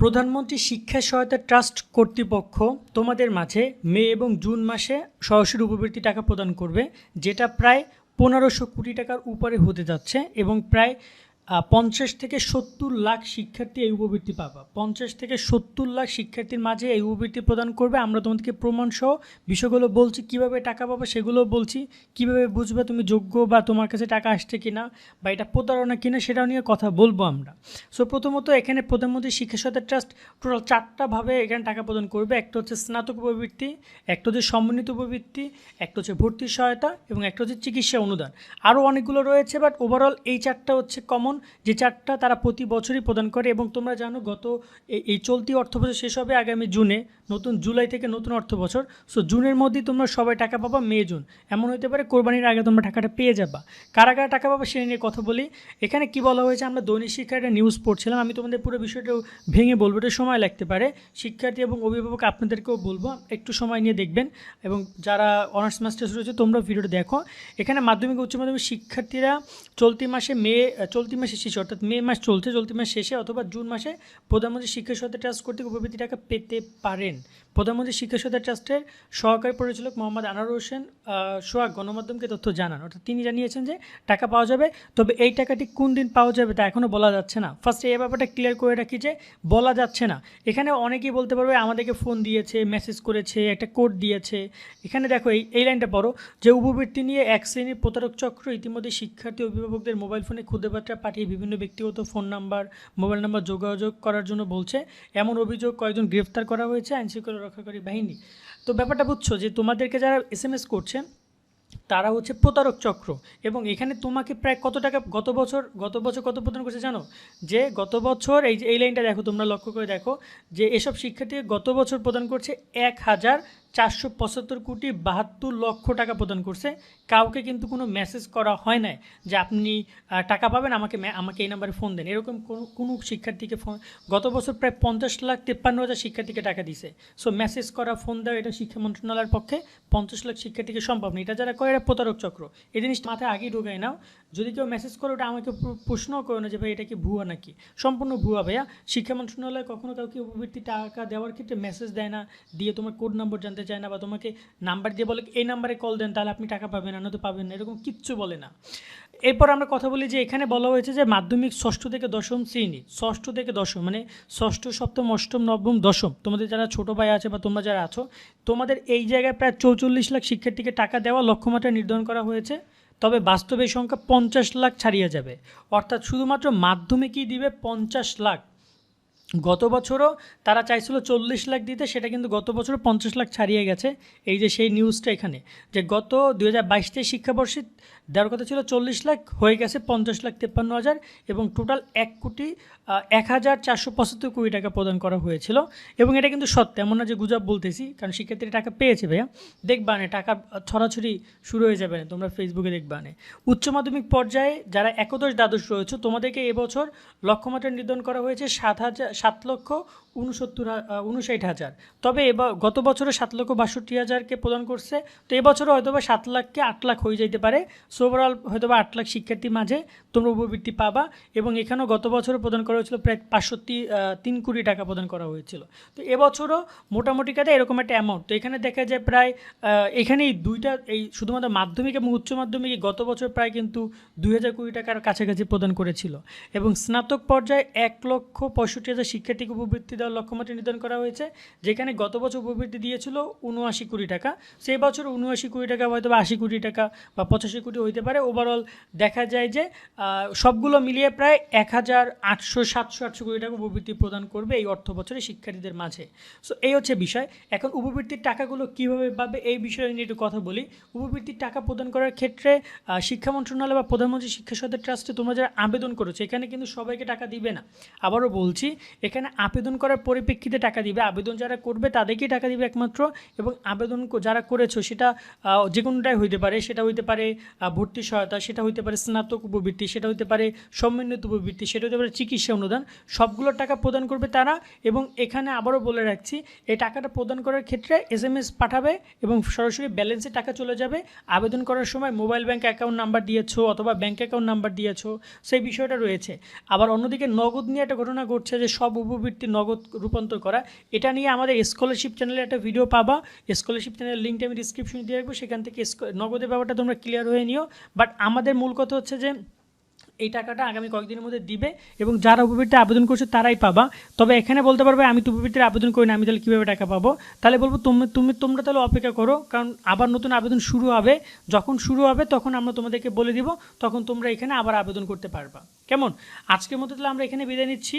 প্রধানমন্ত্রী শিক্ষা সহায়তা ট্রাস্ট কর্তৃপক্ষ তোমাদের মাঝে মে এবং জুন মাসে সরাসরি উপবৃত্তি টাকা প্রদান করবে, যেটা প্রায় পনেরোশো কোটি টাকার উপরে হতে যাচ্ছে এবং প্রায় পঞ্চাশ থেকে সত্তর লাখ শিক্ষার্থী এই উপবৃত্তি পাবা। পঞ্চাশ থেকে সত্তর লাখ শিক্ষার্থীর মাঝে এই উপবৃত্তি প্রদান করবে। আমরা তোমাদেরকে প্রমাণ সহ বিষয়গুলো বলছি, কীভাবে টাকা পাবে সেগুলো বলছি। কীভাবে বুঝবে তুমি যোগ্য বা তোমার কাছে টাকা আসছে কিনা বা এটা প্রতারণা কিনা সেটাও নিয়ে কথা বলব আমরা। সো প্রথমত এখানে প্রধানমন্ত্রী শিক্ষা সহায়তা ট্রাস্ট টোটাল চারটা ভাবে এখানে টাকা প্রদান করবে। একটা হচ্ছে স্নাতক উপবৃত্তি, একটা হচ্ছে সমন্বিত উপবৃত্তি, একটা হচ্ছে ভর্তি সহায়তা এবং একটা হচ্ছে চিকিৎসা অনুদান। আরও অনেকগুলো রয়েছে বাট ওভারঅল এই চারটা হচ্ছে কমন যে চারটা তারা প্রতি বছরই প্রদান করে এবং তোমরা জানো গত এই- চলতি অর্থ বছর শেষ হবে আগামী জুনে, নতুন জুলাই থেকে নতুন অর্থ বছর। সো জুনের মধ্যেই তোমরা সবাই টাকা পাবা মে, জুন। এমন হতে পারে কোরবানির আগে তোমরা টাকাটা পেয়ে যাবা। কারা কারা টাকা পাবা সে নিয়ে কথা বলি। এখানে কি বলা হয়েছে? আমরা দৈনিক শিক্ষার একটা নিউজ পড়ছিলাম। আমি তোমাদের পুরো বিষয়টা ভেঙে বলব এটা সময় লাগতে পারে। শিক্ষার্থী এবং অভিভাবক, আপনাদেরকেও বলব, একটু সময় নিয়ে দেখবেন। এবং যারা অনার্স মাস্টার্স রয়েছে তোমরা ভিডিওটা দেখো। এখানে মাধ্যমিক, উচ্চ মাধ্যমিক শিক্ষার্থীরা চলতি মাসে মে, চলতি মাসে শেষে অর্থাৎ মে মাস চলছে চলতি মাস শেষে অথবা জুন মাসে প্রধানমন্ত্রী শিক্ষা সহায়তা ট্রাস্ট কর্তৃক উপবৃত্তি টাকা পেতে পারেন। প্রধানমন্ত্রী শিক্ষা সহায়তা ট্রাস্টের সহকারী পরিচালক মোহাম্মদ আনার হোসেন সোহাগ গণমাধ্যমকে তথ্য জানান। অর্থাৎ তিনি জানিয়েছেন যে টাকা পাওয়া যাবে, তবে এই টাকাটি কোন দিন পাওয়া যাবে তা এখনও বলা যাচ্ছে না। ফার্স্টে এই ব্যাপারটা ক্লিয়ার করে রাখি যে বলা যাচ্ছে না। এখানে অনেকেই বলতে পারবে আমাদেরকে ফোন দিয়েছে মেসেজ করেছে, একটা কোড দিয়েছে। এখানে দেখো এই এই লাইনটা পড়ো যে উপবৃত্তি নিয়ে এক শ্রেণির প্রতারক চক্র ইতিমধ্যে শিক্ষার্থী অভিভাবকদের মোবাইল ফোনে খুদে বার্তা পাঠিয়ে বিভিন্ন ব্যক্তিগত ফোন নাম্বার, মোবাইল নাম্বার যোগাযোগ করার জন্য বলছে। এমন অভিযোগ কয়েকজন গ্রেফতার করা হয়েছে আইনশৃঙ্খলা রক্ষাকারী বাহিনী। তো ব্যাপারটা বুঝছ যে তোমাদেরকে যারা এস এম এস করছে তারা হচ্ছে প্রতারক চক্র। এবং এখানে তোমাকে প্রায় কত টাকা, গত বছর গত বছর কত প্রদান করছে জানো? যে গত বছর, এই যে, এই লাইনটা দেখো, তোমরা লক্ষ্য করে দেখো, যে এসব শিক্ষার্থীকে গত বছর প্রদান করছে এক হাজার চারশো পঁচাত্তর কোটি বাহাত্তর লক্ষ টাকা প্রদান করছে। কাউকে কিন্তু কোনো মেসেজ করা হয় না যে আপনি টাকা পাবেন, আমাকে আমাকে এই নাম্বারে ফোন দেন। এরকম কোনো কোনো শিক্ষার্থীকে ফোন গত বছর প্রায় পঞ্চাশ লাখ তেপ্পান্ন হাজার শিক্ষার্থীকে টাকা দিছে। সো মেসেজ করা ফোন দেওয়া, এটা শিক্ষা মন্ত্রণালয়ের পক্ষে পঞ্চাশ লাখ শিক্ষার্থীকে সম্ভব না। এটা যারা করে এরা প্রতারক চক্র। এই জিনিসটা মাথায় আগেই ঢুকাই নাও। যদি কেউ মেসেজ করে, ওটা আমাকে প্র- প্রশ্নও করো না যে, ভাই, এটা কি ভুয়া নাকি? সম্পূর্ণ ভুয়া, ভাইয়া। শিক্ষা মন্ত্রণালয় কখনো কাউকে উপবৃত্তি টাকা দেওয়ার ক্ষেত্রে মেসেজ দেয় না, দিয়ে তোমার কোড নম্বর জানতে চায় না বা তোমাকে নাম্বার দিয়ে বলে, এই নাম্বারে কল দেন, তাহলে আপনি টাকা পাবেন না নয়তো পাবেন না। এরকম কিচ্ছু বলে না। এরপর আমরা কথা বলি যে, এখানে বলা হয়েছে যে, মাধ্যমিক ষষ্ঠ থেকে দশম শ্রেণি, ষষ্ঠ থেকে দশম মানে ষষ্ঠ, সপ্তম, অষ্টম, নবম, দশম, তোমাদের যারা ছোট ভাই আছে বা তোমরা যারা আছো, তোমাদের এই জায়গায় প্রায় চৌচল্লিশ লাখ শিক্ষার্থীকে টাকা দেওয়া লক্ষ্যমাত্রা নির্ধারণ করা হয়েছে, তবে বাস্তবে সংখ্যা পঞ্চাশ লাখ ছাড়িয়ে যাবে। অর্থাৎ শুধুমাত্র মাধ্যমিকই দিবে পঞ্চাশ লাখ। গত বছরও তারা চাইছিল চল্লিশ লাখ দিতে, সেটা কিন্তু গত বছরও পঞ্চাশ লাখ ছাড়িয়ে গেছে। এই যে সেই নিউজটা এখানে, যে গত দু হাজার বাইশ শিক্ষাবর্ষে দেওয়ার কথা ছিল চল্লিশ লাখ, হয়ে গেছে পঞ্চাশ লাখ তেপ্পান্ন হাজার এবং টোটাল এক কোটি এক হাজার চারশো পঁচাত্তর কোটি টাকা প্রদান করা হয়েছিল। এবং এটা কিন্তু সত্য, এমন না যে গুজব বলতেছি, কারণ শিক্ষার্থীরা টাকা পেয়েছে ভাইয়া। দেখবা না, টাকা ছড়াছড়ি শুরু হয়ে যাবে না, তোমরা ফেসবুকে দেখবা না। উচ্চ মাধ্যমিক পর্যায়ে যারা একাদশ দ্বাদশ রয়েছে, তোমাদেরকে এবছর লক্ষ্যমাত্রা নির্ধারণ করা হয়েছে সাত হাজার সাত লক্ষ উনসত্তর উনষাট হাজার। তবে এবার গত বছরে সাত লক্ষ বাষট্টি হাজারকে প্রদান করছে। তো এবছরও হয়তো বা সাত লাখকে আট লাখ হয়ে যেতে পারে। সো ওভারঅল হয়তো বা আট লাখ শিক্ষার্থীর মাঝে তোমরা উপবৃত্তি পাবা এবং এখানেও গত বছরও প্রদান করা হয়েছিল প্রায় পাঁচশো তিন কোটি টাকা প্রদান করা হয়েছিল। তো এবছরও মোটামুটি কাজে এরকম একটা অ্যামাউন্ট তো এখানে দেখা যায় প্রায় এখানেই দুইটা, এই শুধুমাত্র মাধ্যমিক এবং উচ্চ মাধ্যমিক গত বছর প্রায় কিন্তু দুই হাজার কোটি টাকার কাছাকাছি প্রদান করেছিল। এবং স্নাতক পর্যায়ে এক লক্ষ পঁয়ষট্টি হাজার শিক্ষার্থীকে উপবৃত্তি দেওয়ার লক্ষ্যমাত্রা নির্ধারণ করা হয়েছে, যেখানে গত বছর উপবৃত্তি দিয়েছিল উনআশি কোটি টাকা। সেই বছর উনআশি কোটি টাকা হয়তো বা আশি কোটি টাকা বা পঁচাশি কোটি হইতে পারে। ওভারঅল দেখা যায় যে সবগুলো মিলিয়ে প্রায় এক হাজার আটশো, সাতশো, আটশো কোটি টাকা উপবৃত্তি প্রদান করবে এই অর্থ বছরে শিক্ষার্থীদের মাঝে। সো এই হচ্ছে বিষয়। এখন উপবৃত্তির টাকাগুলো কীভাবে পাবে এই বিষয়ে নিয়ে একটু কথা বলি। উপবৃত্তির টাকা প্রদান করার ক্ষেত্রে শিক্ষা মন্ত্রণালয় বা প্রধানমন্ত্রী শিক্ষা সহায়তা ট্রাস্টে তোমরা যারা আবেদন করেছ, এখানে কিন্তু সবাইকে টাকা দিবে না। আবারও বলছি এখানে আবেদন করার পরিপ্রেক্ষিতে টাকা দিবে। আবেদন যারা করবে তাদেরকেই টাকা দিবে একমাত্র এবং আবেদন যারা করেছ সেটা যে কোনোটাই হইতে পারে, সেটা হইতে পারে ভর্তি সহায়তা, সেটা হইতে পারে স্নাতক উপবৃত্তি, সেটা হইতে পারে সমন্বিত উপবৃত্তি, সেটা হতে পারে চিকিৎসা অনুদান, সবগুলো টাকা প্রদান করবে তারা এবং এখানে আবারও বলে রাখছি, এই টাকাটা প্রদান করার ক্ষেত্রে এস এম এস পাঠাবে এবং সরাসরি ব্যালেন্সে টাকা চলে যাবে। আবেদন করার সময় মোবাইল ব্যাংক অ্যাকাউন্ট নাম্বার দিয়েছ অথবা ব্যাংক অ্যাকাউন্ট নাম্বার দিয়েছ, সেই বিষয়টা রয়েছে। আবার অন্যদিকে নগদ নিয়ে একটা ঘটনা ঘটছে যে সব উপবৃত্তি নগদ রূপান্তর করা। এটা নিয়ে আমাদের স্কলারশিপ চ্যানেলে একটা ভিডিও পাবা। স্কলারশিপ চ্যানেলের লিঙ্কটা আমি ডিসক্রিপশনে দিয়ে রাখব। সেখান থেকে নগদের ব্যাপারটা তোমরা ক্লিয়ার হয়ে নিও। বাট আমাদের মূল কথা হচ্ছে যে, এই টাকাটা আগামী কয়েকদিনের মধ্যে দিবে এবং যারা উপবৃত্তি আবেদন করছে তারাই পাবা। তবে এখানে বলতে পারবে, আমি তো উপবৃত্তির আবেদন করি না, আমি তাহলে কীভাবে টাকা পাবো? তাহলে বলব, তুমি তুমি, তোমরা তাহলে অপেক্ষা করো, কারণ আবার নতুন আবেদন শুরু হবে। যখন শুরু হবে, তখন আমরা তোমাদেরকে বলে দিব, তখন তোমরা এখানে আবার আবেদন করতে পারবা। কেমন? আজকের মতো তাহলে আমরা এখানে বিদায় নিচ্ছি।